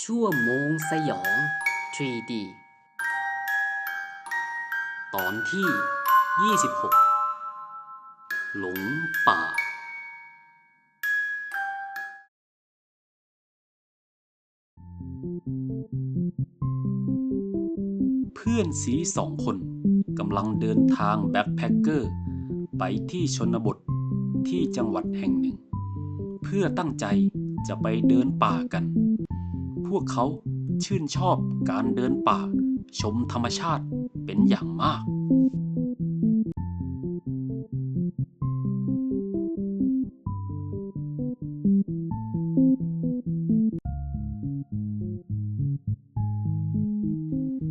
ชั่วโมงสยอง 3D ตอนที่ 26 หลงป่า เพื่อนสีสองคนกำลังเดินทางแบ็คแพคเกอร์ ไปที่ชนบทที่จังหวัดแห่งหนึ่ง เพื่อตั้งใจจะไปเดินป่ากัน วกเขาชื่นชอบการเดินป่า ชมธรรมชาติเป็นอย่างมาก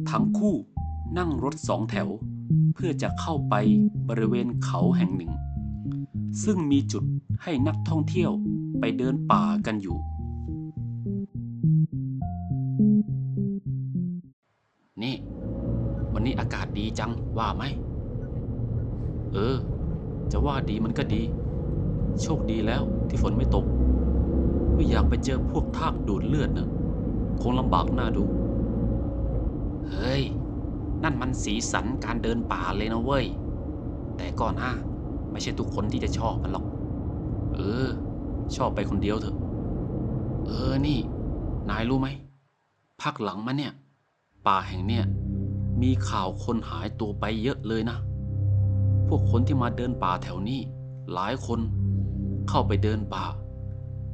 ทั้งคู่นั่งรถสองแถว เพื่อจะเข้าไปบริเวณเขาแห่งหนึ่ง ซึ่งมีจุดให้นักท่องเที่ยวไปเดินป่ากันอยู่ จังว่าไหม เออ จะว่าดีมันก็ดี โชคดีแล้วที่ฝนไม่ตก ไม่อยากไปเจอพวกทากดูดเลือดนะคงลำบากหน้าดู เฮ้ย นั่นมันสีสันการเดินป่าเลยนะเว้ย แต่ก่อนหน้าไม่ใช่ทุกคนที่จะชอบมันหรอก เออ ชอบไปคนเดียวเถอะ เออนี่ นายรู้ไหมพักหลังมาเนี่ย ป่าแห่งเนี่ย มีข่าวคนหายตัวไปเยอะเลยนะ พวกคนที่มาเดินป่าแถวนี้ หลายคนเข้าไปเดินป่า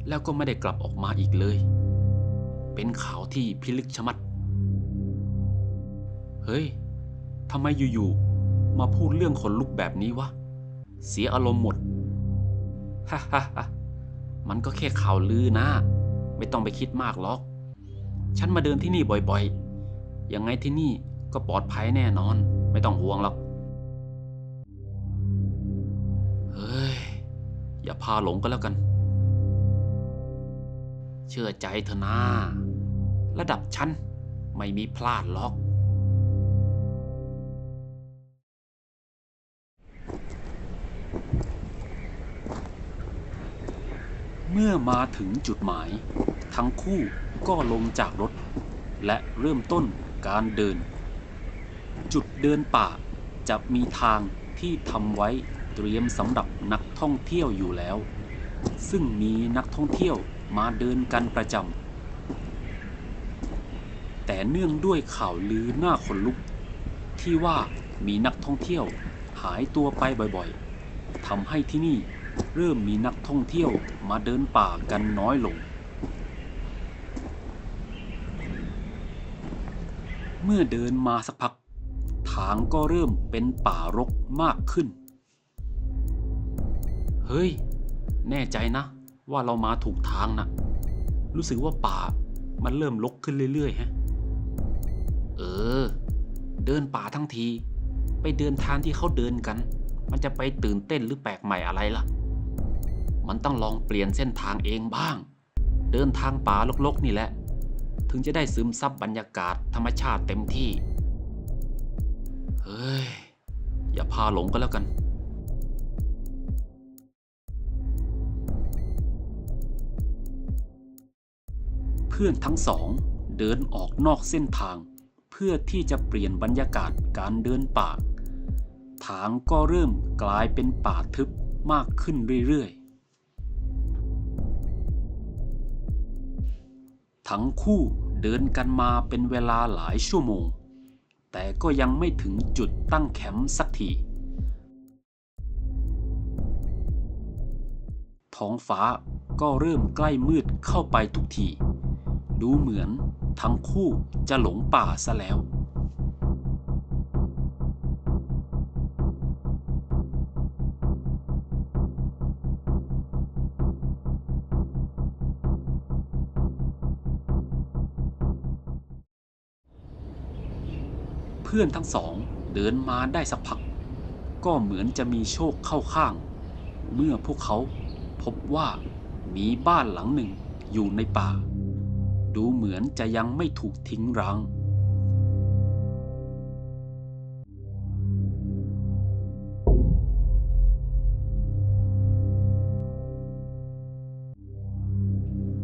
แล้วก็ไม่ได้กลับออกมาอีกเลย เป็นข่าวที่พิลึกชะมัด เฮ้ยทำไมอยู่ๆมาพูดเรื่องขนลุกแบบนี้วะ เสียอารมณ์หมด ฮ่าฮ่าฮ่ามันก็แค่ข่าวลือนะ ไม่ต้องไปคิดมากหรอก ฉันมาเดินที่นี่บ่อยๆ ยังไงที่นี่ ก็ปลอดภัยแน่นอน ไม่ต้องห่วงหรอก เฮ้ย อย่าพาหลงก็แล้วกัน เชื่อใจเถอนะระดับฉันไม่มีพลาดหรอกเมื่อมาถึงจุดหมาย ทั้งคู่ก็ลงจากรถ และเริ่มต้นการเดิน จุดเดินป่า จะมีทางที่ทำไว้เตรียมสำหรับนักท่องเที่ยวอยู่แล้ว ซึ่งมีนักท่องเที่ยวมาเดินกันประจำแต่เนื่องด้วยข่าวลือหน้าขนลุก ที่ว่ามีนักท่องเที่ยวหายตัวไปบ่อยๆทำให้ที่นี่เริ่มมีนักท่องเที่ยวมาเดินป่ากันน้อยลง เมื่อเดินมาสักพัก ทางก็เริ่มเป็นป่ารกมากขึ้น เฮ้ย แน่ใจนะ ว่าเรามาถูกทางนะ รู้สึกว่าป่ามันเริ่มรกขึ้นเรื่อยๆฮะ เออ เดินป่าทั้งที ไปเดินทางที่เขาเดินกัน มันจะไปตื่นเต้นหรือแปลกใหม่อะไรล่ะ มันต้องลองเปลี่ยนเส้นทางเองบ้าง เดินทางป่ารกๆนี่แหละ ถึงจะได้ซึมซับบรรยากาศธรรมชาติเต็มที่ ฮ้ย อย่าพาหลงก็แล้วกัน เพื่อนทั้งสองเดินออกนอกเส้นทาง เพื่อที่จะเปลี่ยนบรรยากาศการเดินป่า ทางก็เริ่มกลายเป็นป่าทึบมากขึ้นเรื่อยๆ ทั้งคู่เดินกันมาเป็นเวลาหลายชั่วโมง แต่ก็ยังไม่ถึงจุดตั้งแคมป์สักที ท้องฟ้าก็เริ่มใกล้มืดเข้าไปทุกที ดูเหมือนทั้งคู่จะหลงป่าซะแล้ว พื่อนทั้งสอง เดินมาได้สักพัก ก็เหมือนจะมีโชคเข้าข้าง เมื่อพวกเขาพบว่ามีบ้านหลังหนึ่งอยู่ในป่า ดูเหมือนจะยังไม่ถูกทิ้งร้าง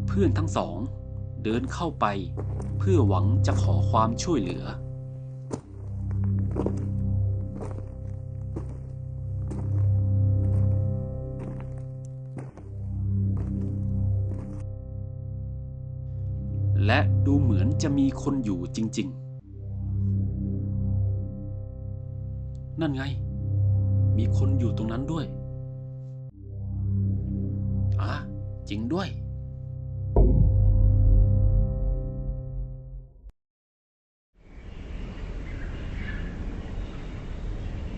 เพื่อนทั้งสอง เดินเข้าไป เพื่อหวังจะขอความช่วยเหลือ และดูเหมือนจะมีคนอยู่จริง ๆ นั่นไง มีคนอยู่ตรงนั้นด้วยอะจริงด้วย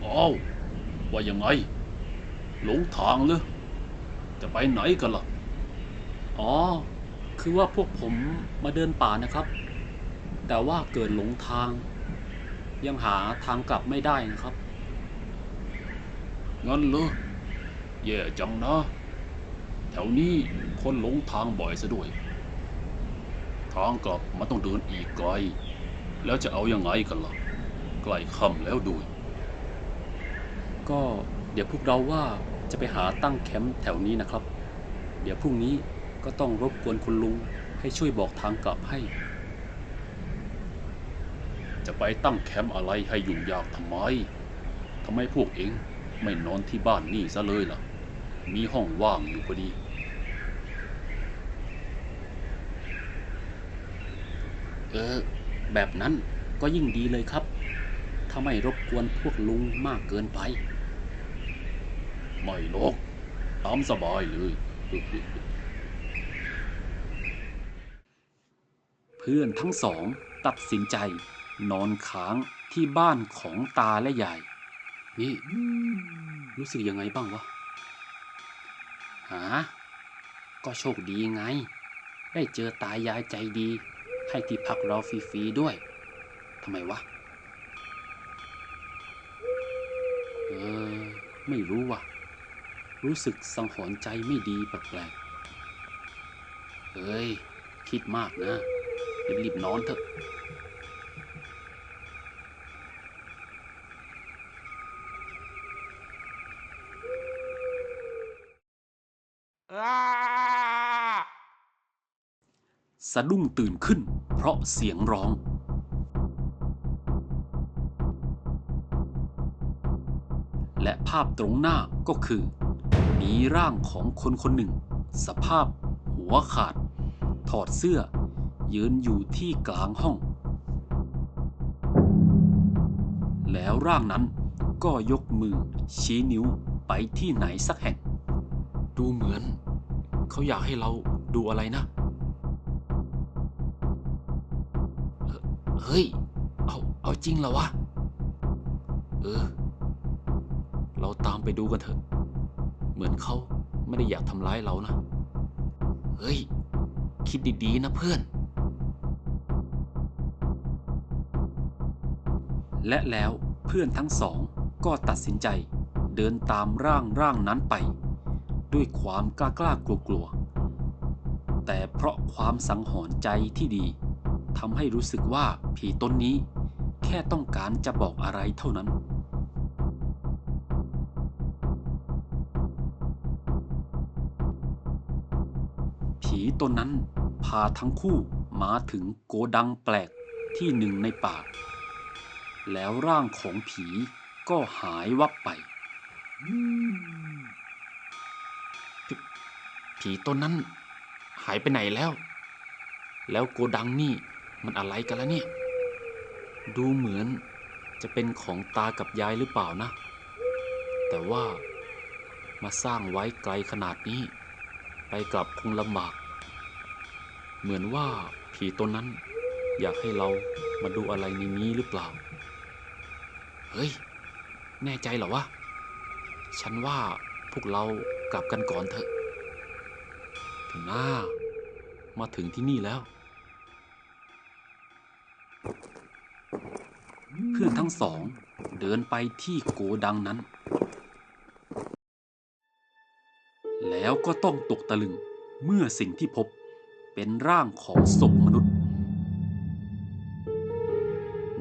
อ้าว ว่ายังไง หลงทางเลยจะไปไหนกันล่ะ อ๋อ คือว่าพวกผมมาเดินป่านะครับ แต่ว่าเกิดหลงทาง ยังหาทางกลับไม่ได้นะครับ งั้นเหรอแย่จังนะ แถวนี้คนหลงทางบ่อยซะด้วย ทางกลับมันต้องเดินอีกไกล แล้วจะเอายังไงกันล่ะ ใกล้ค่ำแล้วด้วย ก็เดี๋ยวพวกเราว่าจะไปหาตั้งแคมป์แถวนี้นะครับ เดี๋ยวพรุ่งนี้ ก็ต้องรบกวนคุณลุงให้ช่วยบอกทางกลับให้ จะไปตั้งแคมป์อะไรให้ยุ่งยากทำไมทำไมพวกเองไม่นอนที่บ้านนี่ซะเลยล่ะ มีห้องว่างอยู่พอดี เออ แบบนั้นก็ยิ่งดีเลยครับ ถ้าไม่รบกวนพวกลุงมากเกินไป ไม่หรอกตามสบายเลย พื่อนทั้งสองตัดสินใจ นอนค้างที่บ้านของตาและยาย นี่ รู้สึกยังไงบ้างวะหา ก็โชคดีไง ได้เจอตายายใจดี ให้ที่พักเราฟรีๆด้วยทำไมวะ เออ ไม่รู้ว่ะ รู้สึกสังหรณ์ใจไม่ดีแปลกๆเฮ้ย คิดมากนะ รีบๆนอนเถอะสะดุ้งตื่นขึ้น เพราะเสียงร้อง และภาพตรงหน้าก็คือ มีร่างของคนคนหนึ่ง สภาพหัวขาด ถอดเสื้อ ยืนอยู่ที่กลางห้อง แล้วร่างนั้นก็ยกมือชี้นิ้วไปที่ไหนสักแห่ง ดูเหมือน เขาอยากให้เราดูอะไรนะ เฮ้ย เอา เอาจริงเหรอวะ เออ เราตามไปดูกันเถอะ เหมือนเขาไม่ได้อยากทำร้ายเรานะ เฮ้ย คิดดี ๆ นะเพื่อน และแล้วเพื่อนทั้งสองก็ตัดสินใจเดินตามร่างร่างนั้นไป ด้วยความกล้ากล้ากลัวกลัวๆแต่เพราะความสังหรณ์ใจที่ดีทำให้รู้สึกว่าผีตนนี้ แค่ต้องการจะบอกอะไรเท่านั้นผีตนนั้นพาทั้งคู่มาถึงโกดังแปลกที่หนึ่งในป่า แล้วร่างของผีก็หายวับไป ผีตนนั้นหายไปไหนแล้ว แล้วโกดังนี่มันอะไรกันแล้วเนี่ย ดูเหมือนจะเป็นของตากับยายหรือเปล่านะ แต่ว่ามาสร้างไว้ไกลขนาดนี้ ไปกลับคงลำบาก เหมือนว่าผีตนนั้นอยากให้เรามาดูอะไรในนี้หรือเปล่า เฮ้ย แน่ใจเหรอวะ ฉันว่าพวกเรากลับกันก่อนเถอะถึงหน้า มาถึงที่นี่แล้ว เพื่อนทั้งสอง เดินไปที่โกดังนั้น แล้วก็ต้องตกตะลึงเมื่อสิ่งที่พบเป็นร่างของศพมนุษย์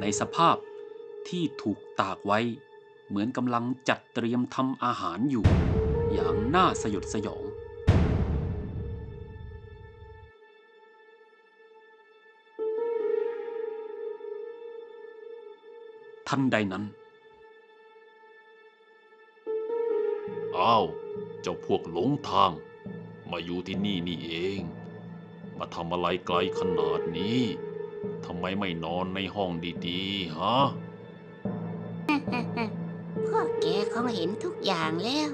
ในสภาพ ที่ถูกตากไว้ เหมือนกำลังจัดเตรียมทำอาหารอยู่ อย่างน่าสยดสยองท่านใดนั้น อ้าว เจ้าพวกหลงทาง มาอยู่ที่นี่นี่เอง มาทำอะไรไกลขนาดนี้ทำไมไม่นอนในห้องดี ๆ ฮะ พวกแกคงเห็นทุกอย่างแล้ว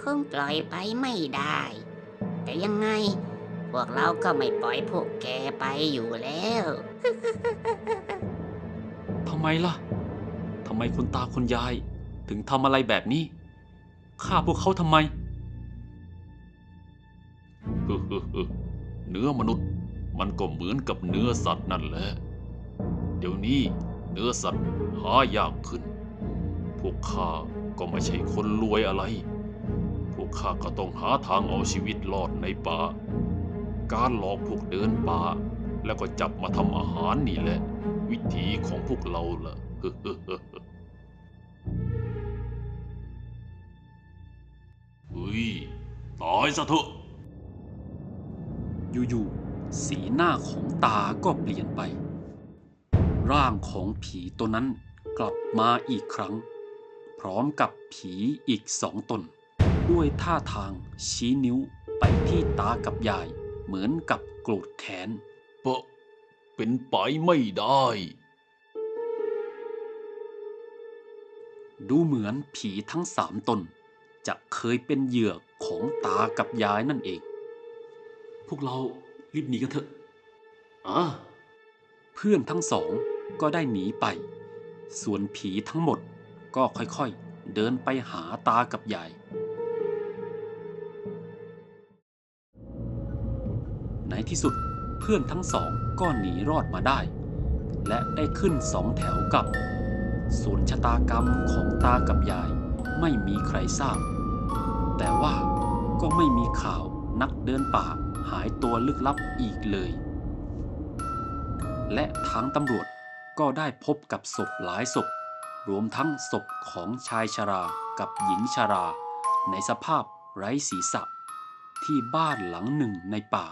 คงปล่อยไปไม่ได้ แต่ยังไง พวกเราก็ไม่ปล่อยพวกแกไปอยู่แล้วทำไมล่ะทำไมคุณตาคุณยาย ถึงทำอะไรแบบนี้ฆ่าพวกเขาทำไมเนื้อมนุษย์มันก็เหมือนกับเนื้อสัตว์นั่นแหละ เดี๋ยวนี้เนื้อสัตว์หายากขึ้น พวกข้าก็ไม่ใช่คนรวยอะไร พวกข้าก็ต้องหาทางเอาชีวิตรอดในป่า การหลอกพวกเดินป่า แล้วก็จับมาทำอาหารนี่แหละ วิธีของพวกเราล่ะเฮ้ยตายซะเถอะ อยู่ๆ สีหน้าของตาก็เปลี่ยนไป ร่างของผีตัวนั้นกลับมาอีกครั้ง พร้อมกับผีอีกสองตน ด้วยท่าทางชี้นิ้วไปที่ตากับยาย เหมือนกับโกรธแค้นเปะเป็นไปไม่ได้ ดูเหมือนผีทั้งสามตน จะเคยเป็นเหยื่อของตากับยายนั่นเอง พวกเรารีบหนีกันเถอะอะเพื่อนทั้งสองก็ได้หนีไป ส่วนผีทั้งหมด ก็ค่อยๆ เดินไปหาตากับยาย ในที่สุดเพื่อนทั้งสองก็หนีรอดมาได้ และได้ขึ้นสองแถวกับ ส่วนชะตากรรมของตากับยายไม่มีใครทราบ แต่ว่าก็ไม่มีข่าวนักเดินป่าหายตัวลึกลับอีกเลย และทางตำรวจก็ได้พบกับศพหลายศพ รวมทั้งศพของชายชรากับหญิงชรา ในสภาพไร้ศีรษะ ที่บ้านหลังหนึ่งในป่า